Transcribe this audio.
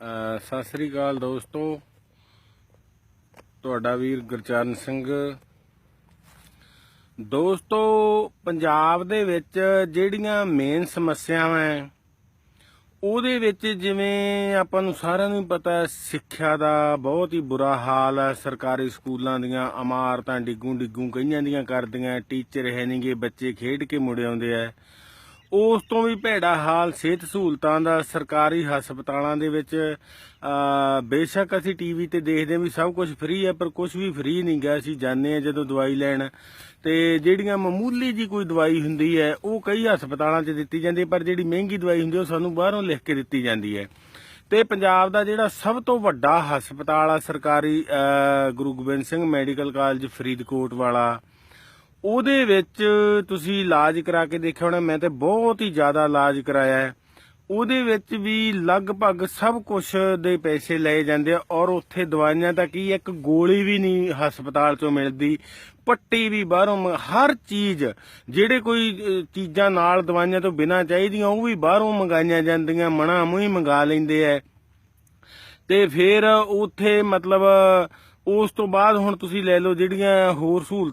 ਸਤਿ ਸ੍ਰੀ ਅਕਾਲ ਦੋਸਤੋ। ਤੁਹਾਡਾ ਵੀਰ ਗੁਰਚਰਨ ਸਿੰਘ। ਦੋਸਤੋ, ਪੰਜਾਬ ਦੇ ਵਿੱਚ ਜਿਹੜੀਆਂ ਮੇਨ ਸਮੱਸਿਆਵਾਂ ਹੈ ਉਹਦੇ ਵਿੱਚ ਜਿਵੇਂ ਆਪਾਂ ਨੂੰ ਸਾਰਿਆਂ ਨੂੰ ਪਤਾ ਹੈ ਸਿੱਖਿਆ ਦਾ ਬਹੁਤ ਹੀ ਬੁਰਾ ਹਾਲ ਹੈ ਸਰਕਾਰੀ ਸਕੂਲਾਂ ਦੀਆਂ ਇਮਾਰਤਾਂ ਡਿੱਗੂ ਡਿੱਗੂ ਕਈਆਂ ਦੀਆਂ ਕਰਦੀਆਂ ਟੀਚਰ ਹੈ ਨਹੀਂਗੇ ਬੱਚੇ ਖੇਡ ਕੇ ਮੁੜ ਆਉਂਦੇ ਆ ਉਸ ਤੋਂ ਵੀ ਭੈੜਾ ਹਾਲ ਸਿਹਤ ਸਹੂਲਤਾਂ ਦਾ ਸਰਕਾਰੀ ਹਸਪਤਾਲਾਂ ਦੇ ਵਿੱਚ ਬੇਸ਼ੱਕ ਅਸੀਂ ਟੀਵੀ ਤੇ ਦੇਖਦੇ ਹਾਂ ਵੀ ਸਭ ਕੁਝ ਫ੍ਰੀ ਹੈ, ਪਰ ਕੁਝ ਵੀ ਫ੍ਰੀ ਨਹੀਂ ਗਾ। ਅਸੀਂ ਜਾਂਦੇ ਹਾਂ ਜਦੋਂ ਦਵਾਈ ਲੈਣ। ਤੇ ਜਿਹੜੀਆਂ ਮਾਮੂਲੀ ਜੀ ਕੋਈ ਦਵਾਈ ਹੁੰਦੀ ਹੈ, ਉਹ ਕਈ ਹਸਪਤਾਲਾਂ 'ਚ ਦਿੱਤੀ ਜਾਂਦੀ ਹੈ, ਪਰ ਜਿਹੜੀ ਮਹਿੰਗੀ ਦਵਾਈ ਹੁੰਦੀ ਉਹ ਸਾਨੂੰ ਬਾਹਰੋਂ ਲਿਖ ਕੇ ਦਿੱਤੀ ਜਾਂਦੀ ਹੈ। ਤੇ ਪੰਜਾਬ ਦਾ ਜਿਹੜਾ ਸਭ ਤੋਂ ਵੱਡਾ ਹਸਪਤਾਲ ਆ, ਸਰਕਾਰੀ ਗੁਰੂ ਗੋਬਿੰਦ ਸਿੰਘ ਮੈਡੀਕਲ ਕਾਲਜ ਫਰੀਦਕੋਟ ਵਾਲਾ ਉਹਦੇ ਵਿੱਚ ਤੁਸੀਂ ਇਲਾਜ ਕਰਾ ਕੇ ਦੇਖਿਆ ਹੋਣਾ, ਮੈਂ ਤੇ ਬਹੁਤ ਹੀ ਜ਼ਿਆਦਾ ਇਲਾਜ ਕਰਾਇਆ ਹੈ। ਉਹਦੇ ਵਿੱਚ ਵੀ ਲਗਭਗ ਸਭ ਕੁਝ ਦੇ ਪੈਸੇ ਲਏ ਜਾਂਦੇ ਆ ਔਰ ਉੱਥੇ ਦਵਾਈਆਂ ਤਾਂ ਕੀ, ਇੱਕ ਗੋਲੀ ਵੀ ਨਹੀਂ ਹਸਪਤਾਲ ਚੋਂ ਮਿਲਦੀ, ਪੱਟੀ ਵੀ ਬਾਹਰੋਂ ਮੰਗ- ਹਰ ਚੀਜ਼ ਜਿਹੜੇ ਕੋਈ ਚੀਜ਼ਾਂ ਨਾਲ ਦਵਾਈਆਂ ਤੋਂ ਬਿਨਾਂ ਚਾਹੀਦੀਆਂ, ਉਹ ਵੀ ਬਾਹਰੋਂ ਮੰਗਾਈਆਂ ਜਾਂਦੀਆਂ ਮਣਾ ਮੂੰਹ ਮੰਗਾ ਲੈਂਦੇ ਆ। ਤੇ ਫਿਰ ਉੱਥੇ ਮਤਲਬ, ਉਸ ਤੋਂ ਬਾਅਦ ਹੁਣ ਤੁਸੀਂ ਲੈ ਲਓ ਜਿਹੜੀਆਂ ਹੋਰ ਸਹੂਲਤਾਂ